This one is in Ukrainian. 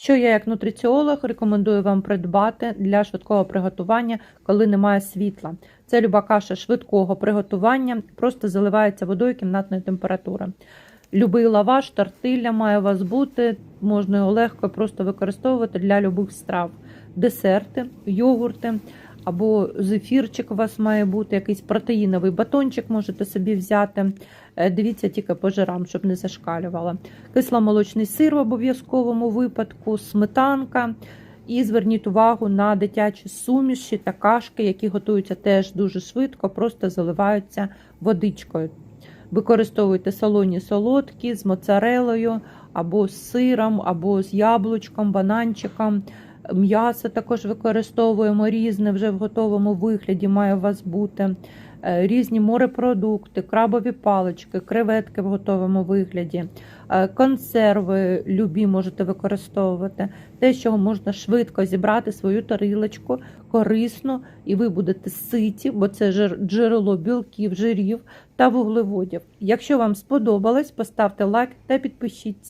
Що я, як нутриціолог, рекомендую вам придбати для швидкого приготування, коли немає світла. Це люба каша швидкого приготування, просто заливається водою кімнатної температури. Любий лаваш, тортилля має у вас бути, можна його легко просто використовувати для любих страв. Десерти, йогурти або зефірчик у вас має бути, якийсь протеїновий батончик можете собі взяти. Е, Дивіться тільки по жирам, щоб не зашкалювало. Кисломолочний сир в обов'язковому випадку, сметанка. І зверніть увагу на дитячі суміші та кашки, які готуються теж дуже швидко, просто заливаються водичкою. Використовуйте солоні солодкі з моцарелою, або з сиром, або з яблучком, бананчиком. М'ясо також використовуємо різне вже в готовому вигляді, має у вас бути. Е, Різні морепродукти, крабові палички, креветки в готовому вигляді, е, консерви любі можете використовувати. Те, чого можна швидко зібрати свою тарілочку, корисно, і ви будете ситі, бо це джерело білків, жирів та вуглеводів. Якщо вам сподобалось, поставте лайк та підпишіться.